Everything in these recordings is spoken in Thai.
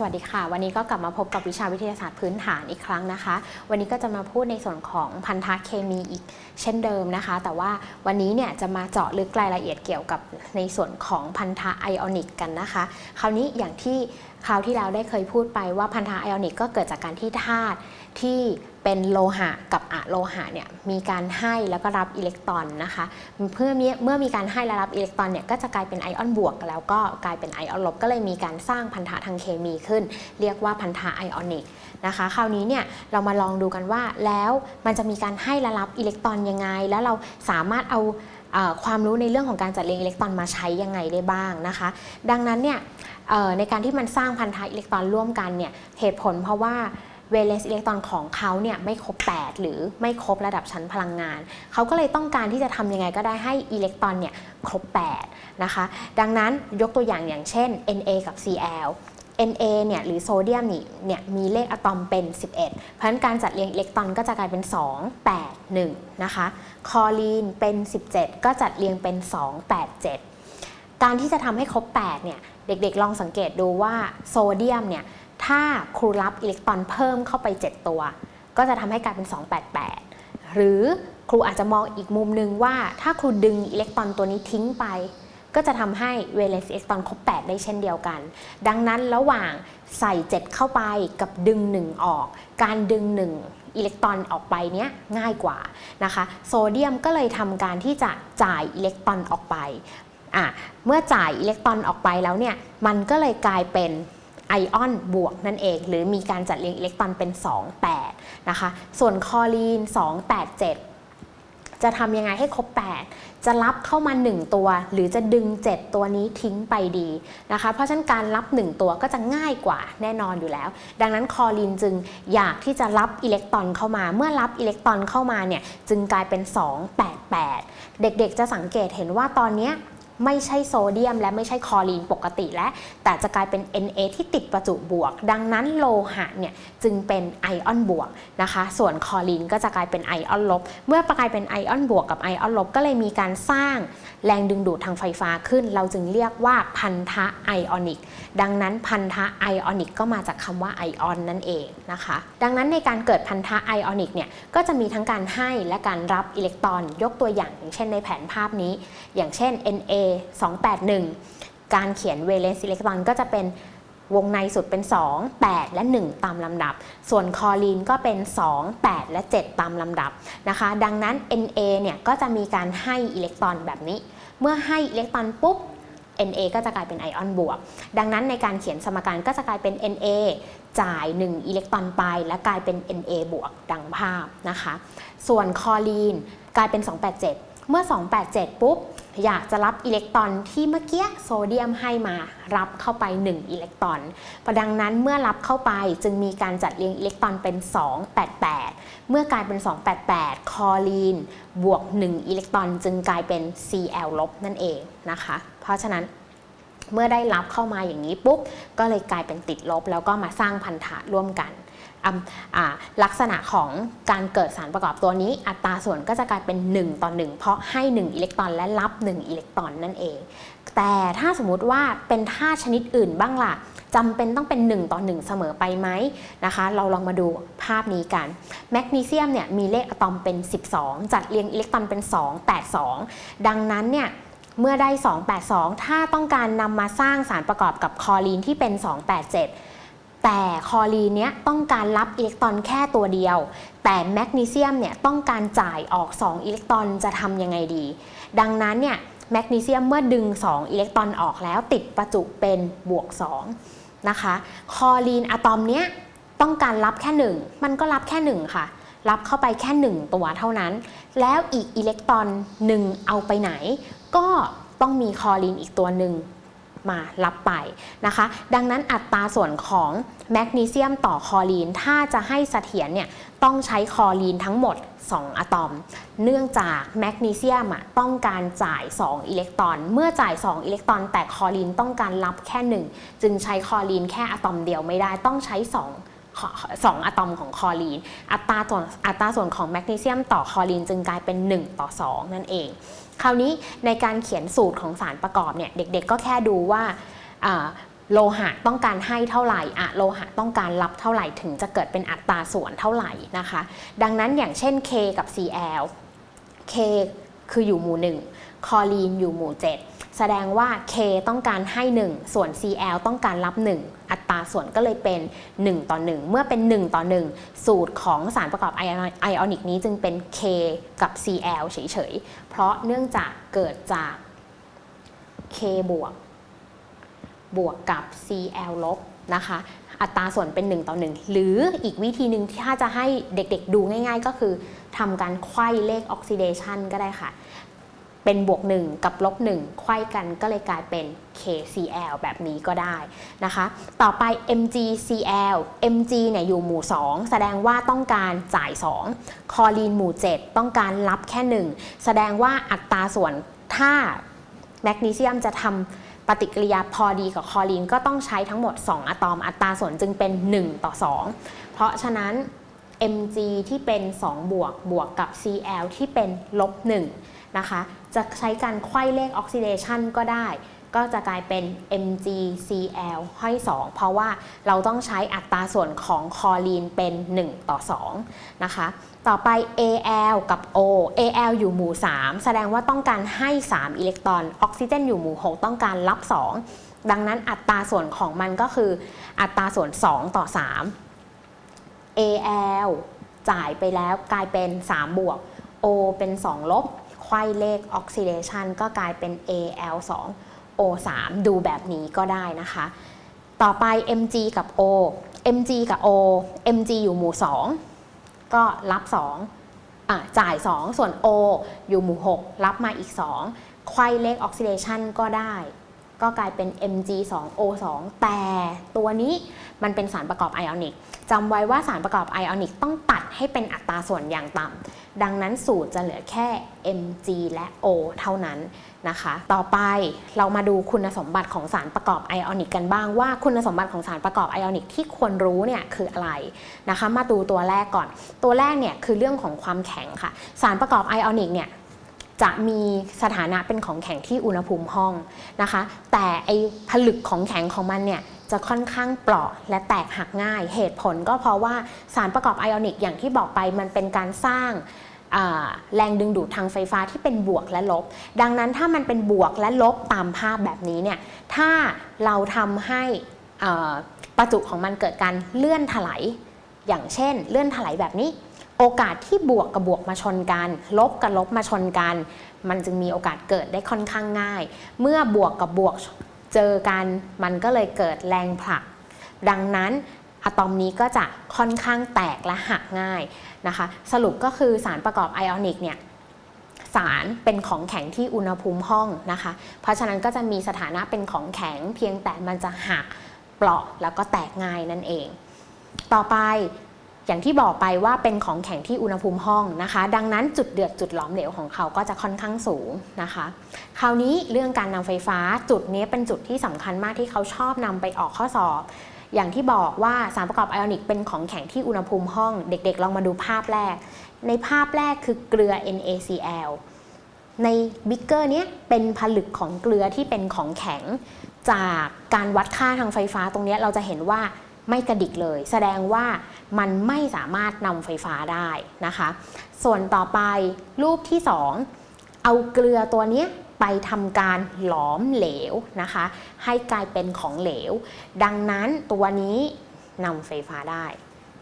สวัสดีค่ะ วันนี้ก็กลับมาพบกับวิชาวิทยาศาสตร์พื้นฐานอีกครั้งนะคะ วันนี้ก็จะมาพูดในส่วนของพันธะเคมีอีกเช่นเดิมนะคะ แต่ว่าวันนี้เนี่ยจะมาเจาะลึกรายละเอียดเกี่ยวกับในส่วนของพันธะไอออนิกกันนะคะ คราวนี้อย่างที่คราวที่แล้วได้เคยพูดไปว่าพันธะไอออนิกก็เกิดจากการที่ธาตุ ที่เป็นโลหะกับอะโลหะเนี่ยมีการให้แล้วก็รับอิเล็กตรอนนะคะเพื่อเมื่อมีการให้และรับอิเล็กตรอนเนี่ยก็จะกลายเป็นไอออนบวก แล้วก็กลายเป็นไอออนลบก็เลยมีการสร้างพันธะทางเคมีขึ้น เรียกว่าพันธะไอออนิกนะคะคราวนี้เนี่ยเรามาลองดูกันว่าแล้วมันจะมีการให้และรับอิเล็กตรอนยังไง แล้วเราสามารถเอาความรู้ในเรื่องของการจัดเรียงอิเล็กตรอนมาใช้ยังไงได้บ้างนะคะ ดังนั้นเนี่ยในการที่มันสร้างพันธะอิเล็กตรอนร่วมกันเนี่ยเหตุผลเพราะว่า เวเลนส์อิเล็กตรอนของเขาเนี่ยไม่ครบ 8 หรือไม่ครบระดับชั้นพลังงาน เขาก็เลยต้องการที่จะทำยังไงก็ได้ให้อิเล็กตรอนเนี่ยครบ 8 นะคะ ดังนั้นยกตัวอย่างอย่างเช่น Na กับ Cl Na เนี่ยหรือโซเดียมนี่เนี่ยมีเลขอะตอมเป็น 11 เพราะฉะนั้นการจัดเรียงอิเล็กตรอนก็จะกลายเป็น 2 8 1 นะคะ คอลีนเป็น 17 ก็จัดเรียงเป็น 2 8 7 การที่จะทำให้ครบ 8 เนี่ยเด็กๆลองสังเกตดูว่าโซเดียมเนี่ย ถ้าครูรับอิเล็กตรอนเพิ่มเข้าไป 7 ตัว ก็จะทำให้กลายเป็น 288 หรือครูอาจจะมองอีกมุมนึงว่า ถ้าครูดึงอิเล็กตรอนตัวนี้ทิ้งไป ก็จะทำให้เวเลนซ์อิเล็กตรอนครบ 8 ได้เช่นเดียวกัน ดังนั้นระหว่างใส่ 7 เข้าไปกับดึง 1 ออก การดึง 1 อิเล็กตรอนออกไปเนี้ยง่ายกว่านะคะ โซเดียมก็เลยทำการที่จะจ่ายอิเล็กตรอนออกไปอะเมื่อจ่ายอิเล็กตรอนออกไปแล้วเนี่ยมันก็เลยกลายเป็น ไอออนบวกนั่นเอง หรือมีการจัดเรียงอิเล็กตรอนเป็น 2 8 นะคะ ส่วนคอลีน 287 จะทำยังไงให้ครบ 8 จะรับเข้ามา 1 ตัว หรือจะดึง 7 ตัวนี้ทิ้งไปดีนะคะ เพราะฉะนั้นการรับ 1 ตัวก็จะง่ายกว่าแน่นอนอยู่แล้ว ดังนั้นคอลีนจึงอยากที่จะรับอิเล็กตรอนเข้ามา เมื่อรับอิเล็กตรอนเข้ามาเนี่ยจึงกลายเป็น 288 เด็กๆจะสังเกตเห็นว่าตอนเนี้ย ไม่ใช่โซเดียม และไม่ใช่คอลีนปกติและ แต่จะกลายเป็น Na ที่ติดประจุบวก ดังนั้นโลหะเนี่ยจึงเป็นไอออนบวกนะคะ ส่วนคอลีนก็จะกลายเป็นไอออนลบ เมื่อกลายเป็นไอออนบวกกับไอออนลบก็เลยมีการสร้างแรงดึงดูดทางไฟฟ้าขึ้น เราจึงเรียกว่าพันธะไอออนิก ดังนั้นพันธะไอออนิกก็มาจากคำว่าไอออนนั่นเองนะคะ ดังนั้นในการเกิดพันธะไอออนิกเนี่ยก็จะมีทั้งการให้และการรับอิเล็กตรอน ยกตัวอย่างอย่างเช่นในแผนภาพนี้ อย่างเช่น Na 281 การเขียนเวเลนซ์อิเล็กตรอนก็จะเป็นวงในสุดเป็น 2 8 และ 1 ตามลำดับ ส่วนคอลีนก็เป็น 2 8 และ 7 ตามลำดับนะคะ ดังนั้น Na เนี่ยก็จะมีการให้อิเล็กตรอนแบบนี้ เมื่อให้อิเล็กตรอนปุ๊บ Na ก็จะกลายเป็นไอออนบวก ดังนั้นในการเขียนสมการก็จะกลายเป็น Na จ่าย 1 อิเล็กตรอนไป และกลายเป็น Na บวกดังภาพนะคะ ส่วนคอลีนกลายเป็น 287 เมื่อ 287 ปุ๊บ อยากจะรับอิเล็กตรอนที่เมื่อกี้โซเดียมให้มารับเข้าไป 1 อิเล็กตรอนประดังนั้นเมื่อรับเข้าไปจึงมีการจัดเรียงอิเล็กตรอนเป็น 288 เมื่อกลายเป็น 288 คอลีน บวก 1 อิเล็กตรอนจึงกลายเป็น Cl ลบนั่นเองนะคะ เพราะฉะนั้นเมื่อได้รับเข้ามาอย่างนี้ปุ๊บก็เลยกลายเป็นติดลบ แล้วก็มาสร้างพันธะร่วมกัน ลักษณะของการเกิดสารประกอบตัวนี้ อัตราส่วนก็จะกลายเป็น 1 ต่อ 1 เพราะให้ 1 อิเล็กตรอนและรับ 1 อิเล็กตรอนนั่นเอง แต่ถ้าสมมุติว่าเป็นธาตุชนิดอื่นบ้างล่ะจำเป็นต้องเป็น 1 ต่อ 1 เสมอไปไหมนะคะ เราลองมาดูภาพนี้กัน แมกนีเซียมเนี่ยมีเลขอะตอมเป็น 12 จัดเรียงอิเล็กตรอนเป็น 282 ดังนั้นเนี่ยเมื่อได้ 282 ถ้าต้องการนำมาสร้างสารประกอบกับคอลีนที่เป็น 287 แต่คอลีนเนี้ยต้องการรับอิเล็กตรอนแค่ตัวเดียว แต่แมกนีเซียมเนี่ยต้องการจ่ายออก 2 อิเล็กตรอนจะทำยังไงดี ดังนั้นเนี่ยแมกนีเซียมเมื่อดึง 2 อิเล็กตรอนออกแล้วติดประจุเป็นบวก2นะคะ คอลีนอะตอมเนี้ยต้องการรับแค่ 1 มันก็รับแค่ 1 ค่ะ รับเข้าไปแค่ 1 ตัวเท่านั้น แล้วอีกอิเล็กตรอนหนึ่งเอาไปไหน ก็ต้องมีคอลีนอีกตัวหนึ่ง มารับไปนะคะ ดังนั้นอัตราส่วนของแมกนีเซียมต่อคอลีน ถ้าจะให้เสถียรเนี่ยต้องใช้คอลีนทั้งหมด 2 อะตอม เนื่องจากแมกนีเซียมอะต้องการจ่าย 2 อิเล็กตรอน เมื่อจ่าย 2 อิเล็กตรอน แต่คอลีนต้องการรับแค่ 1 จึงใช้คอลีนแค่อะตอมเดียวไม่ได้ต้องใช้2 2อะตอมของคอลีน อัตราส่วนอัตราส่วนของแมกนีเซียมต่อคอลีนจึงกลายเป็น 1 ต่อ 2 นั่นเอง คราวนี้ในการเขียนสูตรของสารประกอบเนี่ยเด็กๆก็แค่ดูว่าโลหะต้องการให้เท่าไหร่อะโลหะต้องการรับเท่าไหร่ถึงจะเกิดเป็นอัตราส่วนเท่าไหร่นะคะ ดังนั้นอย่างเช่น K กับ Cl K คืออยู่หมู่1 คอลีนอยู่หมู่ 7 แสดงว่า K ต้องการให้ 1 ส่วน Cl ต้องการรับ 1 อัตราส่วนก็เลยเป็น 1 ต่อ 1 เมื่อเป็น 1 ต่อ 1 สูตรของสารประกอบไอออนิกนี้จึงเป็น K กับ Cl เฉยๆ เพราะเนื่องจากเกิดจาก K บวก บวกกับ Cl ลบนะคะอัตราส่วนเป็น 1 ต่อ 1 หรืออีกวิธีหนึ่งที่ถ้าจะให้เด็กๆดูง่ายๆ ก็คือทำการไขว้เลขออกซิเดชันก็ได้ค่ะ เป็นบวก 1 กับลบ1ไขว้กันก็เลยกลายเป็น KCl แบบนี้ก็ได้นะคะ ต่อไป MgCl Mg เนี่ยอยู่หมู่ 2 แสดงว่าต้องการจ่าย 2 คอลีนหมู่ 7 ต้องการรับแค่ 1 แสดงว่าอัตราส่วนถ้าแมกนีเซียมจะทำปฏิกิริยาพอดีกับคอลีนก็ต้องใช้ทั้งหมด 2 อะตอมอัตราส่วนจึงเป็น 1 ต่อ 2 เพราะฉะนั้น Mg ที่เป็น 2 บวกบวกกับ Cl ที่เป็นลบ1นะคะ จะใช้การไขว้เลขออกซิเดชันก็ได้ ก็จะกลายเป็น MgCl ห้อย 2 เพราะว่าเราต้องใช้อัตราส่วนของคอลีนเป็น 1 ต่อ 2 นะคะ ต่อไป Al กับ O Al อยู่หมู่ 3 แสดงว่าต้องการให้ 3 อิเล็กตรอน ออกซิเจนอยู่หมู่ 6 ต้องการรับ 2 ดังนั้นอัตราส่วนของมันก็คืออัตราส่วน 2 ต่อ 3 Al จ่ายไปแล้วกลายเป็น 3 บวก O เป็น 2 ลบ ไขว้เลขออกซิเดชันก็กลายเป็น Al 2 O 3 ดูแบบนี้ก็ได้นะคะ ต่อไป Mg กับ O Mg กับ O Mg อยู่หมู่ 2 ก็รับ2อะจ่าย 2 ส่วน O อยู่หมู่ 6 รับมาอีก 2 ไขว้เลขออกซิเดชันก็ได้ ก็กลายเป็น Mg2O2 แต่ตัวนี้มันเป็นสารประกอบไอออนิกจำไว้ว่าสารประกอบไอออนิกต้องตัดให้เป็นอัตราส่วนอย่างต่ำ ดังนั้นสูตรจะเหลือแค่ Mg และ O เท่านั้นนะคะ ต่อไปเรามาดูคุณสมบัติของสารประกอบไอออนิกกันบ้างว่าคุณสมบัติของสารประกอบไอออนิกที่ควรรู้เนี่ยคืออะไรนะคะ มาดูตัวแรกก่อน ตัวแรกเนี่ยคือเรื่องของความแข็งค่ะ สารประกอบไอออนิกเนี่ยจะมีสถานะเป็นของแข็งที่อุณหภูมิห้องนะคะ แต่ไอผลึกของแข็งของมันเนี่ยจะค่อนข้างเปราะและแตกหักง่าย เหตุผลก็เพราะว่าสารประกอบไอออนิกอย่างที่บอกไปมันเป็นการสร้าง แรงดึงดูดทางไฟฟ้าที่เป็นบวกและลบ ดังนั้นถ้ามันเป็นบวกและลบตามภาพแบบนี้เนี่ยถ้าเราทำให้ประจุของมันเกิดการเลื่อนถลายอย่างเช่น เลื่อนถลายแบบนี้ โอกาสที่บวกกับบวกมาชนกัน ลบกับลบมาชนกัน มันจึงมีโอกาสเกิดได้ค่อนข้างง่าย เมื่อบวกกับบวกเจอกันมันก็เลยเกิดแรงผลัก ดังนั้น อะตอมนี้ก็จะค่อนข้างแตกและหักง่ายนะคะ สรุปก็คือสารประกอบไอออนิกเนี่ยสารเป็นของแข็งที่อุณหภูมิห้องนะคะ เพราะฉะนั้นก็จะมีสถานะเป็นของแข็งเพียงแต่มันจะหักเปราะแล้วก็แตกง่ายนั่นเอง ต่อไปอย่างที่บอกไปว่าเป็นของแข็งที่อุณหภูมิห้องนะคะ ดังนั้นจุดเดือดจุดหลอมเหลวของเขาก็จะค่อนข้างสูงนะคะ คราวนี้เรื่องการนำไฟฟ้าจุดนี้เป็นจุดที่สำคัญมากที่เขาชอบนำไปออกข้อสอบ อย่างที่บอกว่าสารประกอบไอออนิกเป็นของแข็งที่อุณหภูมิห้อง เด็กๆ ลองมาดูภาพแรก ในภาพแรกคือเกลือ NaCl ในบิ๊กเกอร์เนี้ยเป็นผลึกของเกลือที่เป็นของแข็ง จากการวัดค่าทางไฟฟ้าตรงนี้เราจะเห็นว่าไม่กระดิกเลย แสดงว่ามันไม่สามารถนำไฟฟ้าได้นะคะ ส่วนต่อไปรูปที่ 2 เอาเกลือตัวนี้ ไปทำการหลอมเหลวนะคะ ให้กลายเป็นของเหลว ดังนั้นตัวนี้นำไฟฟ้าได้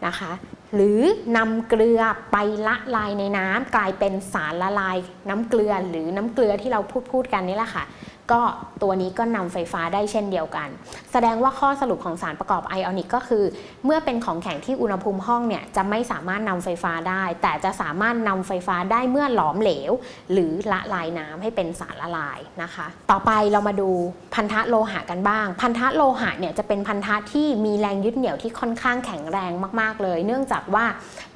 นะคะ หรือนำเกลือไปละลายในน้ำกลายเป็นสารละลายน้ำเกลือหรือน้ำเกลือที่เราพูดพูดกันนี่แหละค่ะ ก็ตัวนี้ก็นำไฟฟ้าได้เช่นเดียวกัน แสดงว่าข้อสรุปของสารประกอบไอออนิกก็คือ เมื่อเป็นของแข็งที่อุณหภูมิห้องเนี่ยจะไม่สามารถนำไฟฟ้าได้ แต่จะสามารถนำไฟฟ้าได้เมื่อหลอมเหลว หรือละลายน้ำให้เป็นสารละลายนะคะ ต่อไปเรามาดูพันธะโลหะกันบ้าง พันธะโลหะเนี่ยจะเป็นพันธะที่มีแรงยึดเหนี่ยวที่ค่อนข้างแข็งแรงมาก ๆ เลย เนื่องจากว่า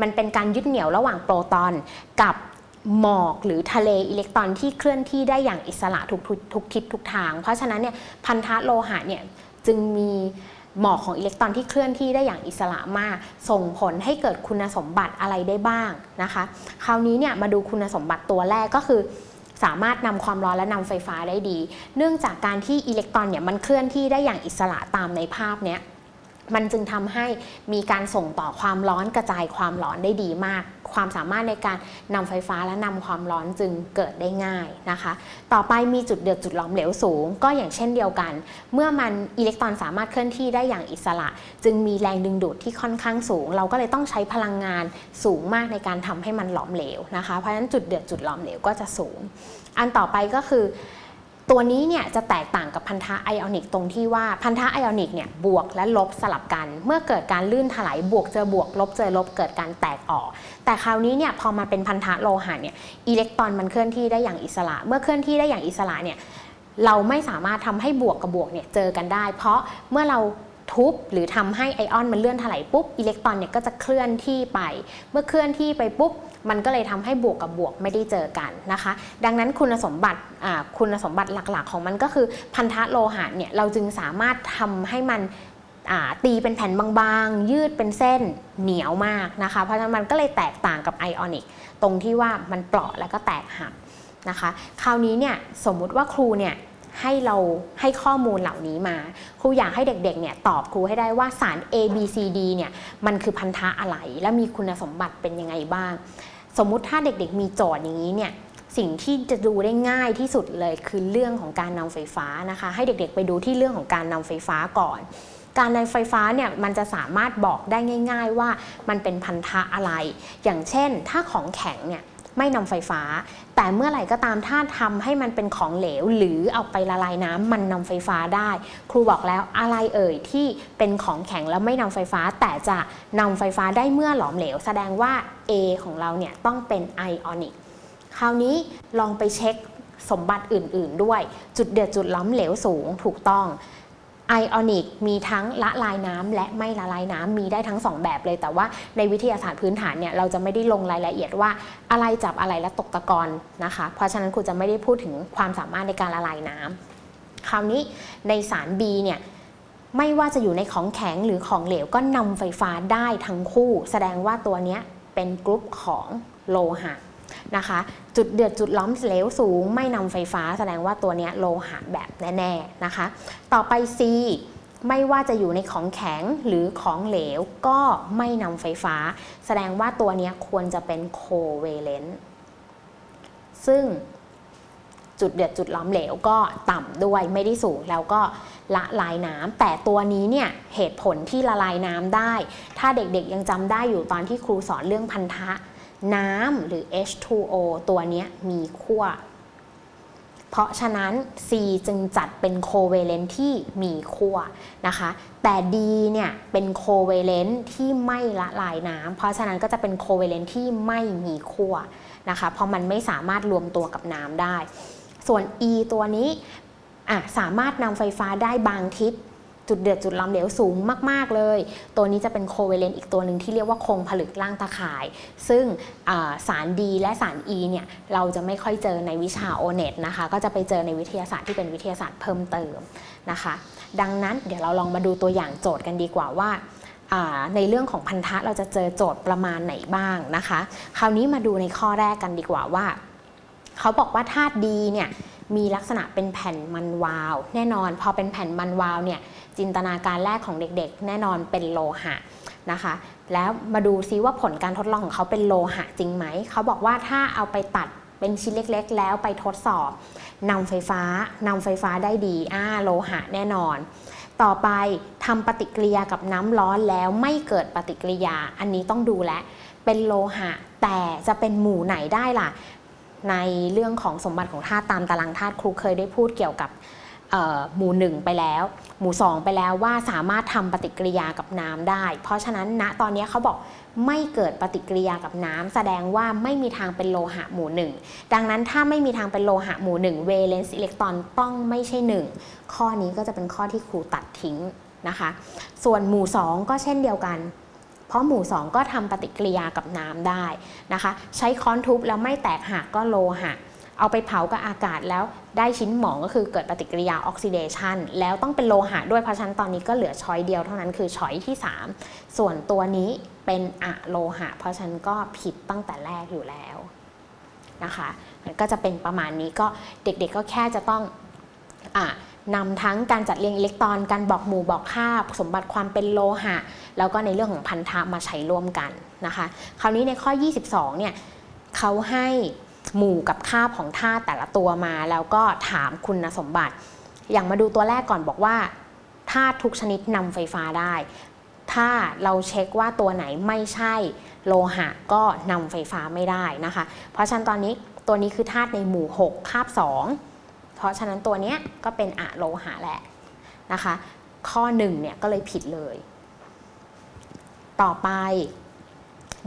มันเป็นการยึดเหนี่ยวระหว่างโปรตอนกับ หมอกหรือทะเลอิเล็กตรอนที่เคลื่อนที่ได้อย่างอิสระทุกทุกทิศทุกทาง เพราะฉะนั้นเนี่ยพันธะโลหะเนี่ยจึงมีหมอกของอิเล็กตรอนที่เคลื่อนที่ได้อย่างอิสระมาก ส่งผลให้เกิดคุณสมบัติอะไรได้บ้างนะคะ คราวนี้เนี่ยมาดูคุณสมบัติตัวแรกก็คือ สามารถนำความร้อนและนำไฟฟ้าได้ดี เนื่องจากการที่อิเล็กตรอนเนี่ยมันเคลื่อนที่ได้อย่างอิสระตามในภาพเนี้ย มันจึงทำให้มีการส่งต่อความร้อนกระจายความร้อนได้ดีมาก ความสามารถในการนำไฟฟ้าและนำความร้อนจึงเกิดได้ง่ายนะคะ ต่อไปมีจุดเดือดจุดหลอมเหลวสูง ก็อย่างเช่นเดียวกัน เมื่อมันอิเล็กตรอนสามารถเคลื่อนที่ได้อย่างอิสระ จึงมีแรงดึงดูดที่ค่อนข้างสูง เราก็เลยต้องใช้พลังงานสูงมากในการทำให้มันหลอมเหลวนะคะ เพราะฉะนั้นจุดเดือดจุดหลอมเหลวก็จะสูง อันต่อไปก็คือ ตัวนี้เนี่ยจะแตกต่างกับพันธะไอออนิกตรงที่ว่าพันธะไอออนิกเนี่ยบวกและลบสลับกัน เมื่อเกิดการลื่นถลายบวกเจอบวก ลบเจอลบเกิดการแตกออก แต่คราวนี้เนี่ยพอมาเป็นพันธะโลหะเนี่ยอิเล็กตรอนมันเคลื่อนที่ได้อย่างอิสระ เมื่อเคลื่อนที่ได้อย่างอิสระเนี่ยเราไม่สามารถทำให้บวกกับบวกเนี่ยเจอกันได้ เพราะเมื่อเราทุบหรือทำให้ไอออนมันเลื่อนถลายปุ๊บอิเล็กตรอนเนี่ยก็จะเคลื่อนที่ไป เมื่อเคลื่อนที่ไปปุ๊บ มันก็เลยทำให้บวกกับบวกไม่ได้เจอกันนะคะ ดังนั้นคุณสมบัติคุณสมบัติหลักๆ ของมันก็คือพันธะโลหะเนี่ยเราจึงสามารถทำให้มันตีเป็นแผ่นบางๆ ยืดเป็นเส้นเหนียวมากนะคะ เพราะฉะนั้นมันก็เลยแตกต่างกับไอออนิกตรงที่ว่ามันเปราะแล้วก็แตกหักนะคะ คราวนี้เนี่ยสมมุติว่าครูเนี่ย ให้เราให้ข้อมูลเหล่านี้มา ครูอยากให้เด็กๆเนี่ยตอบครูให้ได้ว่าสาร A B C D เนี่ยมันคือพันธะอะไร และมีคุณสมบัติเป็นยังไงบ้าง สมมุติถ้าเด็กๆ มีโจทย์อย่างนี้เนี่ยสิ่งที่จะดูได้ง่ายที่สุดเลยคือเรื่องของการนำไฟฟ้านะคะ ให้เด็กๆ ไปดูที่เรื่องของการนำไฟฟ้าก่อน การนำไฟฟ้าเนี่ยมันจะสามารถบอกได้ง่าย ๆ ว่ามันเป็นพันธะอะไร อย่างเช่น ถ้าของแข็งเนี่ยไม่นำไฟฟ้า แต่เมื่อไหร่ก็ตามถ้าทำให้มันเป็นของเหลว หรือเอาไปละลายน้ำมันนำไฟฟ้าได้ ครูบอกแล้วอะไรเอ่ยที่เป็นของแข็งแล้วไม่นำไฟฟ้า แต่จะนำไฟฟ้าได้เมื่อหลอมเหลว แสดงว่า A ของเราเนี่ยต้องเป็นไอออนิกคราวนี้ลองไปเช็คสมบัติอื่น ๆ ด้วยจุดเดือดจุดล้อมเหลวสูงถูกต้อง ไอออนิกมีทั้งละลายน้ำและไม่ละลายน้ำมีได้ทั้ง 2 แบบเลย แต่ว่าในวิทยาศาสตร์พื้นฐานเนี่ยเราจะไม่ได้ลงรายละเอียดว่าอะไรจับอะไรและตกตะกอนนะคะ เพราะฉะนั้นครูจะไม่ได้พูดถึงความสามารถในการละลายน้ำคราวนี้ในสาร B เนี่ยไม่ว่าจะอยู่ในของแข็งหรือของเหลวก็นำไฟฟ้าได้ทั้งคู่ แสดงว่าตัวนี้เป็นกรุ๊ปของโลหะนะคะ จุดเดือดจุดล้อมเหลวสูง ไม่นำไฟฟ้าแสดงว่าตัวนี้โลหะแบบแน่ๆนะคะ ต่อไป C ไม่ว่าจะอยู่ในของแข็งหรือของเหลวก็ไม่นำไฟฟ้า แสดงว่าตัวนี้ควรจะเป็นโคเวเลนต์ซึ่งจุดเดือดจุดล้อมเหลวก็ต่ำด้วยไม่ได้สูงแล้วก็ละลายน้ำแต่ตัวนี้เนี่ยเหตุผลที่ละลายน้ำได้ ถ้าเด็กๆยังจำได้อยู่ตอนที่ครูสอนเรื่องพันธะ น้ำหรือ H2O ตัวนี้มีขั้ว เพราะฉะนั้น C จึงจัดเป็นโคเวเลนต์ที่มีขั้วนะคะ แต่ D เนี่ยเป็นโคเวเลนต์ที่ไม่ละลายน้ำ เพราะฉะนั้นก็จะเป็นโคเวเลนต์ที่ไม่มีขั้วนะคะ เพราะมันไม่สามารถรวมตัวกับน้ำได้ ส่วน E ตัวนี้สามารถนำไฟฟ้าได้บางทิศ จุดเดือดจุดล้อมเหลวสูงมาก ๆ เลย ตัวนี้จะเป็นโคเวเลนต์อีกตัวหนึ่งที่เรียกว่าคงผลึกล่างตะข่าย ซึ่งสาร D และสาร E เนี่ยเราจะไม่ค่อยเจอในวิชา o n e t นะคะ ก็จะไปเจอในวิทยาศาสตร์ที่เป็นวิทยาศาสตร์เพิ่มเติมนะคะ ดังนั้นเดี๋ยวเราลองมาดูตัวอย่างโจทย์กันดีกว่าว่าในเรื่องของพันธะเราจะเจอโจทย์ประมาณไหนบ้างนะคะ คราวนี้มาดูในข้อแรกกันดีกว่าว่า เขาบอกว่าธาตุดีเนี่ยมีลักษณะเป็นแผ่นมันวาว แน่นอนพอเป็นแผ่นมันวาวเนี่ย จินตนาการแรกของเด็กๆ แน่นอนเป็นโลหะนะคะ แล้วมาดูซิว่าผลการทดลองของเขาเป็นโลหะจริงไหม เขาบอกว่าถ้าเอาไปตัดเป็นชิ้นเล็กๆ แล้วไปทดสอบนำไฟฟ้านำไฟฟ้าได้ดีอ่าโลหะแน่นอน ต่อไปทำปฏิกิริยากับน้ำร้อนแล้วไม่เกิดปฏิกิริยาอันนี้ต้องดูแลเป็นโลหะ แต่จะเป็นหมู่ไหนได้ล่ะ ในเรื่องของสมบัติของธาตุตามตารางธาตุครูเคยได้พูดเกี่ยวกับ หมู่หนึ่งไปแล้ว หมู่สองไปแล้วว่าสามารถทำปฏิกิริยากับน้ำได้ เพราะฉะนั้นณตอนนี้เขาบอกไม่เกิดปฏิกิริยากับน้ำแสดงว่าไม่มีทางเป็นโลหะหมู่หนึ่งดังนั้นถ้าไม่มีทางเป็นโลหะหมู่หนึ่งเวเลนซ์อิเล็กตรอนต้องไม่ใช่หนึ่งข้อนี้ก็จะเป็นข้อที่ครูตัดทิ้งนะคะ ส่วนหมู่สองก็เช่นเดียวกันเพราะหมู่ 2 ก็ทำปฏิกิริยากับน้ำได้นะคะ ใช้ค้อนทุบแล้วไม่แตกหักก็โลหะ เอาไปเผากับอากาศแล้วได้ชิ้นหมองก็คือเกิดปฏิกิริยาออกซิเดชันแล้วต้องเป็นโลหะด้วยเพราะฉะนั้นตอนนี้ก็เหลือช้อยเดียวเท่านั้นคือช้อยที่ 3 ส่วนตัวนี้เป็นอะโลหะ เพราะฉะนั้นก็ผิดตั้งแต่แรกอยู่แล้วนะคะมันก็จะเป็นประมาณนี้ก็เด็กๆก็แค่จะต้องอ่านำทั้งการจัดเรียงอิเล็กตรอน การบอกหมู่บอกค่าสมบัติความเป็นโลหะ แล้วก็ในเรื่องของพันธะมาใช้ร่วมกันนะคะ คราวนี้ในข้อ 22 เนี่ยเขาให้ หมู่กับค่าของธาตุแต่ละตัวมา แล้วก็ถามคุณสมบัติ อย่างมาดูตัวแรกก่อนบอกว่าธาตุทุกชนิดนำไฟฟ้าได้ ถ้าเราเช็คว่าตัวไหนไม่ใช่โลหะก็นำไฟฟ้าไม่ได้นะคะ เพราะฉะนั้นตอนนี้ตัวนี้คือธาตุในหมู่ 6 คาบ 2 เพราะฉะนั้นตัวนี้ก็เป็นอะโลหะแหละนะคะ ข้อ1เนี่ยก็เลยผิดเลย ต่อไป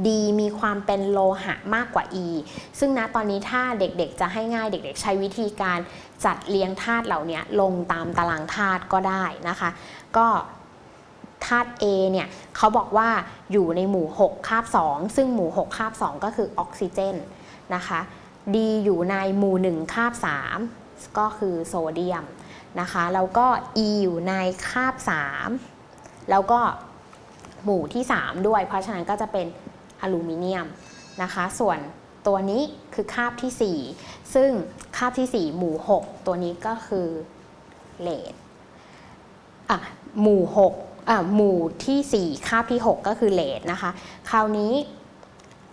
D มีความเป็นโลหะมากกว่า E ซึ่งณตอนนี้ถ้าเด็กๆ จะให้ง่ายเด็กๆ ใช้วิธีการจัดเรียงธาตุเหล่านี้ลงตามตารางธาตุก็ได้นะคะ ก็ธาตุ A เนี่ยเขาบอกว่าอยู่ในหมู่ 6 คาบ 2 ซึ่งหมู่ 6 คาบ 2 ก็คือออกซิเจนนะคะ D อยู่ในหมู่ 1 คาบ 3 ก็คือโซเดียมนะคะ แล้วก็ E อยู่ในคาบ 3 แล้วก็หมู่ที่ 3 ด้วย เพราะฉะนั้นก็จะเป็น อลูมิเนียมนะคะ ส่วนตัวนี้คือคาบที่ 4 ซึ่งคาบที่ 4 หมู่ 6 ตัวนี้ก็คือเลดอะหมู่6อะหมู่ที่ 4 คาบที่ 6 ก็คือเลดนะคะ คราวนี้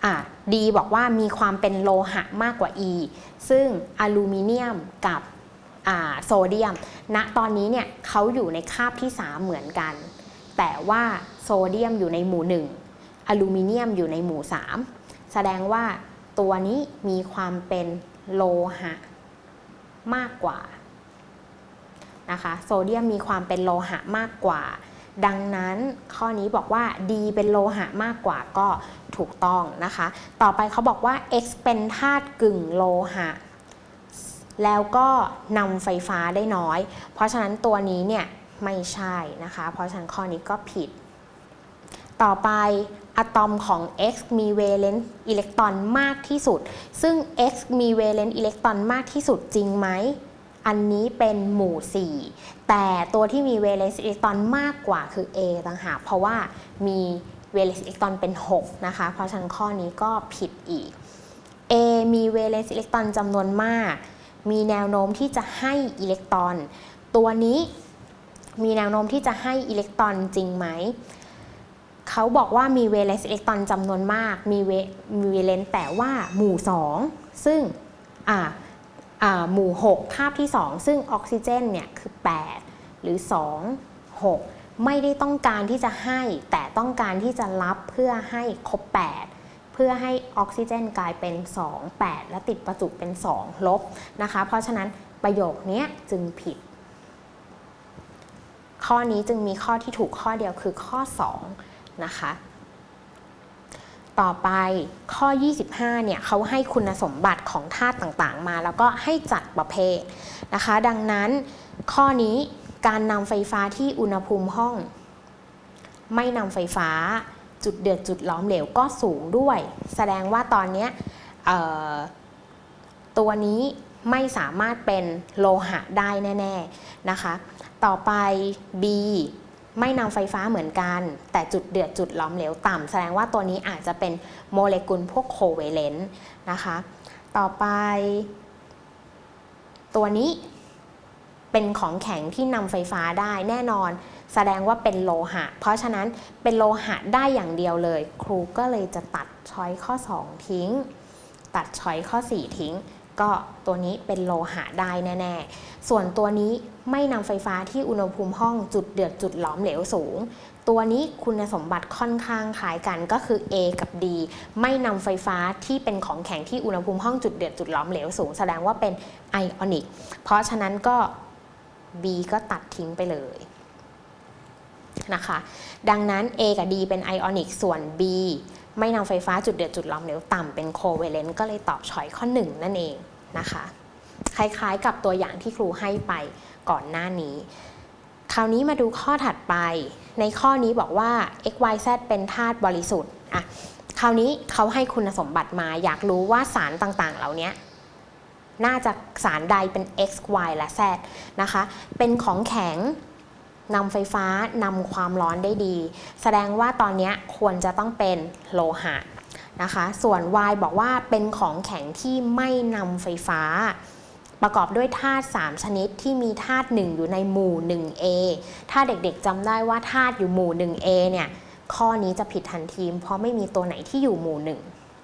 อะดีบอกว่ามีความเป็นโลหะมากกว่า E ซึ่งอลูมิเนียมกับโซเดียมณตอนนี้เนี่ยเขาอยู่ในคาบที่ 3 เหมือนกัน แต่ว่าโซเดียมอยู่ในหมู่ 1 อลูมิเนียมอยู่ในหมู่ 3 แสดงว่าตัวนี้มีความเป็นโลหะมากกว่านะคะโซเดียมมีความเป็นโลหะมากกว่า ดังนั้นข้อนี้บอกว่า D เป็นโลหะมากกว่าก็ถูกต้องนะคะ ต่อไปเขาบอกว่า X เป็นธาตุกึ่งโลหะ แล้วก็นำไฟฟ้าได้น้อย เพราะฉะนั้นตัวนี้เนี่ยไม่ใช่นะคะ เพราะฉะนั้นข้อนี้ก็ผิด ต่อไป อะตอมของ X มีเวเลนต์อิเล็กตรอนมากที่สุด ซึ่ง X มีเวเลนต์อิเล็กตรอนมากที่สุดจริงไหม อันนี้เป็นหมู่ 4 แต่ตัวที่มีเวเลนต์อิเล็กตรอนมากกว่าคือ A ต่างหากเพราะว่ามีเวเลนต์อิเล็กตรอนเป็น 6 นะคะ เพราะฉะนั้นข้อนี้ก็ผิดอีก A มีเวเลนต์อิเล็กตรอนจำนวนมาก มีแนวโน้มที่จะให้อิเล็กตรอน ตัวนี้มีแนวโน้มที่จะให้อิเล็กตรอนจริงไหม เขาบอกว่ามีเวเลสอิเล็กตรอนจำนวนมาก มีเวมีเวเลนส์แต่ว่าหมู่ 2 ซึ่งอ่าอ่าหมู่6คาบที่ 2 ซึ่งออกซิเจนเนี่ยคือ 8 หรือ 2 6 ไม่ได้ต้องการที่จะให้ แต่ต้องการที่จะรับเพื่อให้ครบ 8เพื่อให้ออกซิเจนกลายเป็น 2 8 และติดประจุเป็น 2 ลบนะคะ เพราะฉะนั้นประโยคนี้จึงผิด ข้อนี้จึงมีข้อที่ถูกข้อเดียวคือข้อ 2 นะคะ ต่อไปข้อ 25 เนี่ยเขาให้คุณสมบัติของธาตุต่างๆ มาแล้วก็ให้จัดประเภทนะคะ ดังนั้นข้อนี้การนำไฟฟ้าที่อุณหภูมิห้อง ไม่นำไฟฟ้าจุดเดือดจุดล้อมเหลวก็สูงด้วย แสดงว่าตอนเนี้ยตัวนี้ไม่สามารถเป็นโลหะได้แน่ ๆ นะคะ ต่อไป B ไม่นำไฟฟ้าเหมือนกัน แต่จุดเดือดจุดล้อมเหลวต่ำแสดงว่าตัวนี้อาจจะเป็นโมเลกุลพวกโคเวเลนต์นะคะ ต่อไป ตัวนี้เป็นของแข็งที่นำไฟฟ้าได้แน่นอน แสดงว่าเป็นโลหะ เพราะฉะนั้นเป็นโลหะได้อย่างเดียวเลย ครูก็เลยจะตัดช้อยข้อ 2 ทิ้ง ตัดช้อยข้อ 4 ทิ้ง ก็ตัวนี้เป็นโลหะได้แน่ๆ ส่วนตัวนี้ไม่นำไฟฟ้าที่อุณหภูมิห้องจุดเดือดจุดหลอมเหลวสูง ตัวนี้คุณสมบัติค่อนข้างคล้ายกันก็คือ A กับ D ไม่นำไฟฟ้าที่เป็นของแข็งที่อุณหภูมิห้องจุดเดือดจุดหลอมเหลวสูง แสดงว่าเป็นไอออนิก เพราะฉะนั้นก็ B ก็ตัดทิ้งไปเลยนะคะ ดังนั้น A กับ D เป็นไอออนิก ส่วน B ไม่นำไฟฟ้าจุดเดือดจุดหลอมเหลวต่ำเป็นโคเวเลนต์ก็เลยตอบช้อยข้อ 1 นั่นเองนะคะ คล้ายๆกับตัวอย่างที่ครูให้ไปก่อนหน้านี้ คราวนี้มาดูข้อถัดไป ในข้อนี้บอกว่า x y z เป็นธาตุบริสุทธิ์อะคราวนี้เขาให้คุณสมบัติมาอยากรู้ว่าสารต่างๆ เหล่านี้น่าจะสารใดเป็น x y และ z นะคะ เป็นของแข็ง นำไฟฟ้านำความร้อนได้ดี แสดงว่าตอนนี้ควรจะต้องเป็นโลหะนะคะ ส่วน Y บอกว่าเป็นของแข็งที่ไม่นำไฟฟ้า ประกอบด้วยธาตุ3ชนิดที่มีธาตุ1อยู่ในหมู่ 1A ถ้าเด็กๆจำได้ว่าธาตุอยู่หมู่ 1A เนี่ยข้อนี้จะผิดทันทีเพราะไม่มีตัวไหนที่อยู่หมู่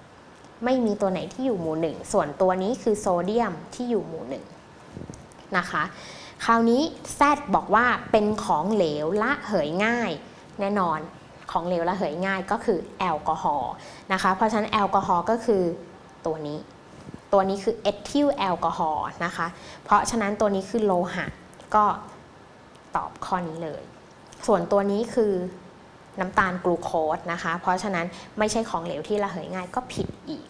1 ไม่มีตัวไหนที่อยู่หมู่ 1 ส่วนตัวนี้คือโซเดียมที่อยู่หมู่ 1 นะคะ คราวนี้ Z บอกว่าเป็นของเหลวละเหยง่าย แน่นอนของเหลวละเหยง่ายก็คือแอลกอฮอล์นะคะ เพราะฉะนั้นแอลกอฮอล์ก็คือตัวนี้ ตัวนี้คือเอทิลแอลกอฮอล์นะคะ เพราะฉะนั้นตัวนี้คือโลหะก็ตอบข้อนี้เลย ส่วนตัวนี้คือน้ำตาลกลูโคสนะคะ เพราะฉะนั้นไม่ใช่ของเหลวที่ระเหยง่ายก็ผิดอีก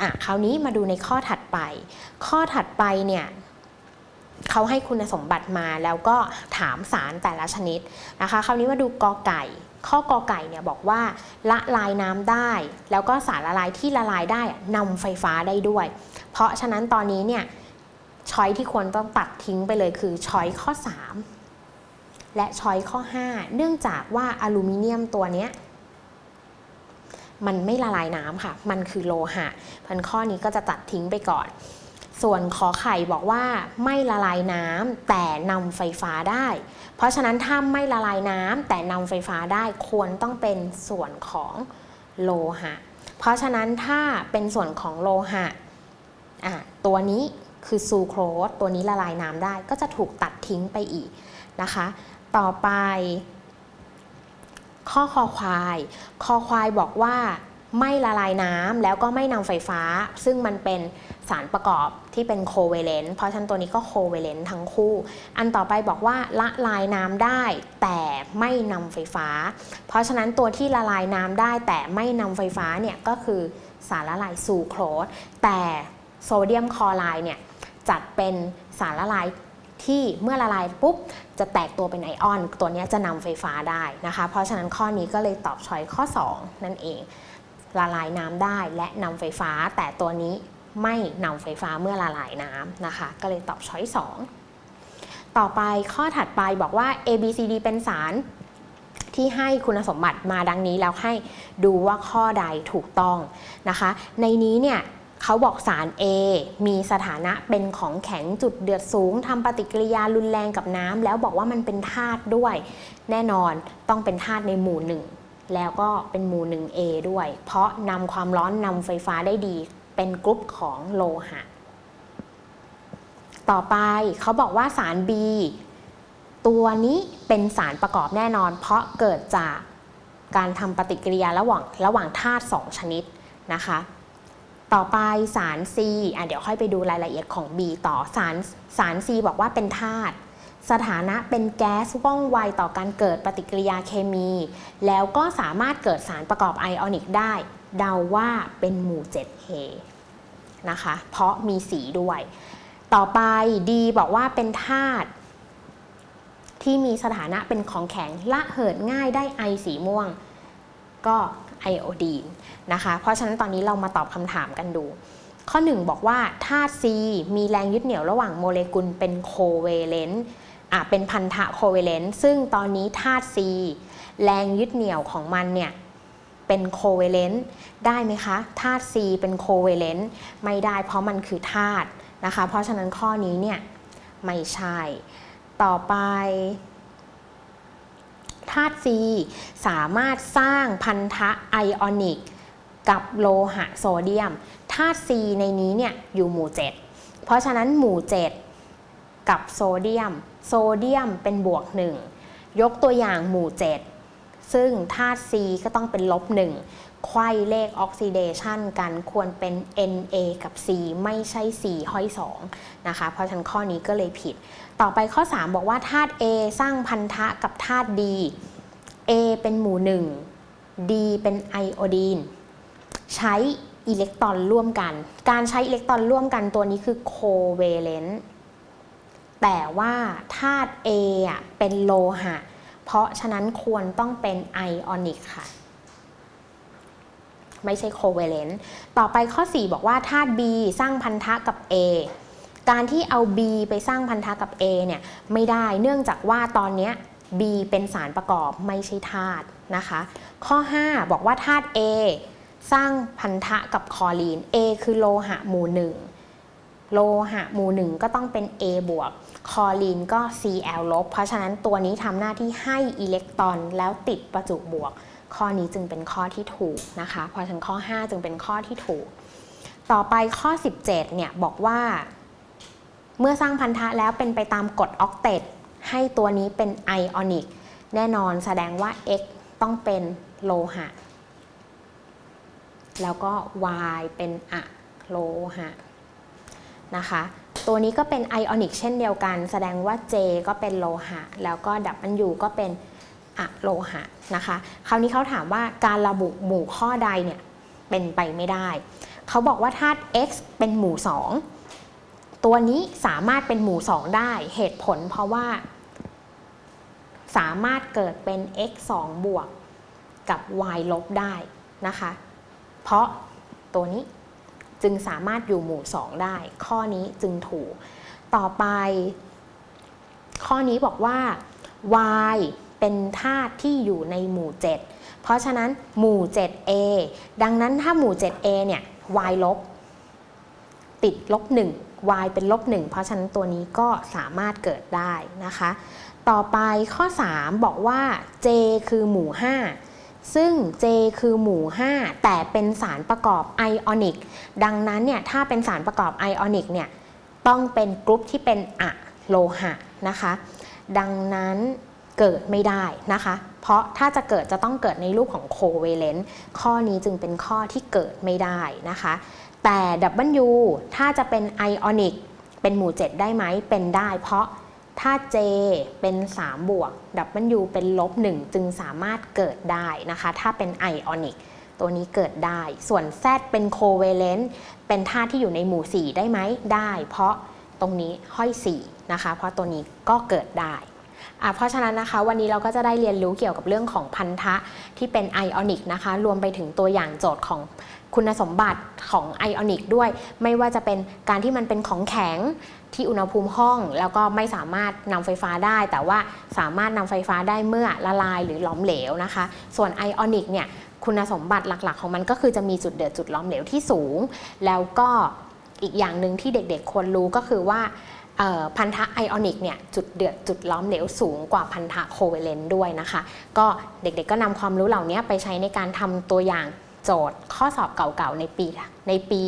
อะคราวนี้มาดูในข้อถัดไป ข้อถัดไปเนี่ย เขาให้คุณสมบัติมาแล้วก็ถามสารแต่ละชนิดนะคะ คราวนี้มาดูกอไก่ ข้อกอไก่เนี่ยบอกว่าละลายน้ำได้ แล้วก็สารละลายที่ละลายได้นำไฟฟ้าได้ด้วย เพราะฉะนั้นตอนนี้เนี่ยช้อยที่ควรต้องตัดทิ้งไปเลยคือช้อยข้อ 3 และช้อยข้อ 5 เนื่องจากว่าอลูมิเนียมตัวนี้มันไม่ละลายน้ำค่ะ มันคือโลหะพันข้อนี้ก็จะตัดทิ้งไปก่อน ส่วนขอไข่บอกว่าไม่ละลายน้ำแต่นำไฟฟ้าได้ เพราะฉะนั้นถ้าไม่ละลายน้ำแต่นำไฟฟ้าได้ควรต้องเป็นส่วนของโลหะ เพราะฉะนั้นถ้าเป็นส่วนของโลหะะตัวนี้คือซูโครสตัวนี้ละลายน้ำได้ก็จะถูกตัดทิ้งไปอีกนะคะ ต่อไป ข้อคอควาย คอควายบอกว่า ไม่ละลายน้ำแล้วก็ไม่นำไฟฟ้า ซึ่งมันเป็นสารประกอบที่เป็นโคเวเลนต์เพราะฉะนั้นตัวนี้ก็โคเวเลนต์ทั้งคู่ อันต่อไปบอกว่าละลายน้ำได้แต่ไม่นำไฟฟ้า เพราะฉะนั้นตัวที่ละลายน้ำได้แต่ไม่นำไฟฟ้าเนี่ยก็คือสารละลายซูโครสแต่โซเดียมคลอไรด์เนี่ยจัดเป็นสารละลายที่เมื่อละลายปุ๊บจะแตกตัวเป็นไอออน ตัวนี้จะนำไฟฟ้าได้นะคะ เพราะฉะนั้นข้อนี้ก็เลยตอบช้อยข้อ 2 นั่นเอง ละลายน้ำได้และนำไฟฟ้า แต่ตัวนี้ไม่นำไฟฟ้าเมื่อละลายน้ำนะคะ ก็เลยตอบช้อย2ต่อไปข้อถัดไปบอกว่า A B C D เป็นสารที่ให้คุณสมบัติมาดังนี้แล้วให้ดูว่าข้อใดถูกต้องนะคะ ในนี้เนี่ยเขาบอกสาร A มีสถานะเป็นของแข็งจุดเดือดสูงทำปฏิกิริยารุนแรงกับน้ำแล้วบอกว่ามันเป็นธาตุด้วย แน่นอนต้องเป็นธาตุในหมู่หนึ่ง แล้วก็เป็นหมู่ 1A ด้วย เพราะนำความร้อนนำไฟฟ้าได้ดี เป็นกรุ๊ปของโลหะ ต่อไปเขาบอกว่าสาร B ตัวนี้เป็นสารประกอบแน่นอน เพราะเกิดจากการทำปฏิกิริยาระหว่างระหว่างธาตุ2ชนิดนะคะ ต่อไปสาร C อะเดี๋ยวค่อยไปดูรายละเอียดของ B ต่อสารสาร C บอกว่าเป็นธาตุ สถานะเป็นแก๊สว่องไวต่อการเกิดปฏิกิริยาเคมี แล้วก็สามารถเกิดสารประกอบไอออนิกได้ เดาว่าเป็นหมู่ 7A นะคะ เพราะมีสีด้วย ต่อไป D บอกว่าเป็นธาตุที่มีสถานะเป็นของแข็งละเหิดง่ายได้ไอสีม่วง ก็ไอโอดีนนะคะ เพราะฉะนั้นตอนนี้เรามาตอบคำถามกันดู ข้อ 1 บอกว่าธาตุ C มีแรงยึดเหนี่ยวระหว่างโมเลกุลเป็นโคเวเลนต์ เป็นพันธะโคเวเลนต์ซึ่งตอนนี้ธาตุ C แรงยึดเหนี่ยวของมันเนี่ยเป็นโคเวเลนต์ได้ไหมคะธาตุ C เป็นโคเวเลนต์ไม่ได้เพราะมันคือธาตุนะคะ เพราะฉะนั้นข้อนี้เนี่ยไม่ใช่ ต่อไปธาตุ C สามารถสร้างพันธะไอออนิกกับโลหะโซเดียมธาตุ C ในนี้เนี่ยอยู่หมู่ 7 เพราะฉะนั้นหมู่ 7 กับโซเดียม โซเดียมเป็นบวก 1 ยกตัวอย่างหมู่ 7 ซึ่งธาตุ C ก็ต้องเป็นลบ 1 ไขว้เลขออกซิเดชันกันควรเป็น Na กับ C ไม่ใช่ C ห้อย 2 นะคะ เพราะฉะนั้นข้อนี้ก็เลยผิด ต่อไปข้อ 3 บอกว่าธาตุ A สร้างพันธะกับธาตุ D A เป็นหมู่ 1 D เป็นไอโอดีน ใช้อิเล็กตรอนร่วมกัน การใช้อิเล็กตรอนร่วมกันตัวนี้คือโคเวเลนต์ แต่ว่าธาตุ A อะเป็นโลหะ เพราะฉะนั้นควรต้องเป็นไอออนิกค่ะ ไม่ใช่โคเวเลนต์ต่อไปข้อ 4 บอกว่าธาตุ B สร้างพันธะกับ A การที่เอา B ไปสร้างพันธะกับ A เนี่ยไม่ได้เนื่องจากว่าตอนนี้ B เป็นสารประกอบไม่ใช่ธาตุนะคะ ข้อ 5 บอกว่าธาตุ A สร้างพันธะกับคอรีน A คือโลหะหมู่หนึ่งโลหะหมู่หนึ่งก็ต้องเป็น A บวก คอรีนก็ Cl ลบ เพราะฉะนั้นตัวนี้ทำหน้าที่ให้อิเล็กตรอนแล้วติดประจุบวก ข้อนี้จึงเป็นข้อที่ถูกนะคะ เพราะฉะนั้นข้อ 5 จึงเป็นข้อที่ถูก ต่อไปข้อ 17 เนี่ยบอกว่า เมื่อสร้างพันธะแล้วเป็นไปตามกฎออกเตตให้ตัวนี้เป็นไอออนิก แน่นอนแสดงว่า X ต้องเป็นโลหะ แล้วก็ Y เป็นอะโลหะนะคะ ตัวนี้ก็เป็นไอออนิกเช่นเดียวกัน แสดงว่า J ก็เป็นโลหะ แล้วก็ W ก็เป็นอะโลหะนะคะ คราวนี้เขาถามว่าการระบุหมู่ข้อใดเนี่ยเป็นไปไม่ได้ เขาบอกว่าธาตุ X เป็นหมู่ 2 ตัวนี้สามารถเป็นหมู่ 2 ได้ เหตุผลเพราะว่า สามารถเกิดเป็น x 2 บวกกับ y ลบได้นะคะ เพราะตัวนี้ จึงสามารถอยู่หมู่ 2 ได้ ข้อนี้จึงถูก ต่อไป ข้อนี้บอกว่า y เป็นธาตุที่อยู่ในหมู่ 7 เพราะฉะนั้นหมู่ 7a ดังนั้นถ้าหมู่ 7a เนี่ย y ลบ ติดลบ 1 y เป็นลบ 1 เพราะฉะนั้นตัวนี้ก็สามารถเกิดได้นะคะ ต่อไปข้อ 3 บอกว่า J คือหมู่ 5 ซึ่ง J คือหมู่ 5 แต่เป็นสารประกอบไอออนิก ดังนั้นเนี่ยถ้าเป็นสารประกอบไอออนิกเนี่ยต้องเป็นกรุ๊ปที่เป็นอะโลหะนะคะ ดังนั้นเกิดไม่ได้นะคะ เพราะถ้าจะเกิดจะต้องเกิดในรูปของโคเวเลนต์ข้อนี้จึงเป็นข้อที่เกิดไม่ได้นะคะ แต่ W ถ้าจะเป็นไอออนิกเป็นหมู่ 7 ได้ไหมเป็นได้ เพราะ ถ้า J เป็น 3 บวก W เป็นลบ 1 จึงสามารถเกิดได้นะคะ ถ้าเป็นไอออนิกตัวนี้เกิดได้ ส่วน Z เป็นโคเวเลนต์เป็นธาตุที่อยู่ในหมู่ 4 ได้ไหมได้ เพราะตรงนี้ห้อย 4 นะคะ เพราะตัวนี้ก็เกิดได้ เพราะฉะนั้นนะคะวันนี้เราก็จะได้เรียนรู้เกี่ยวกับเรื่องของพันธะที่เป็นไอออนิกนะคะรวมไปถึงตัวอย่างโจทย์ของคุณสมบัติของไอออนิกด้วย ไม่ว่าจะเป็นการที่มันเป็นของแข็งที่อุณหภูมิห้อง แล้วก็ไม่สามารถนำไฟฟ้าได้ แต่ว่าสามารถนำไฟฟ้าได้เมื่อละลายหรือหลอมเหลวนะคะ ส่วนไอออนิกเนี่ยคุณสมบัติหลักๆ ของมันก็คือจะมีจุดเดือดจุดหล้อมเหลวที่สูง แล้วก็อีกอย่างหนึ่งที่เด็กๆควรรู้ก็คือว่า พันธะไอออนิกเนี่ยจุดเดือดจุดล้อมเหลวสูงกว่าพันธะโคเวเลนต์ด้วยนะคะ ก็เด็กๆก็นำความรู้เหล่านี้ไปใช้ในการทำตัวอย่างโจทย์ข้อสอบเก่าๆในปีในปี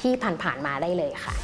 ที่ผ่านๆมาได้เลยค่ะ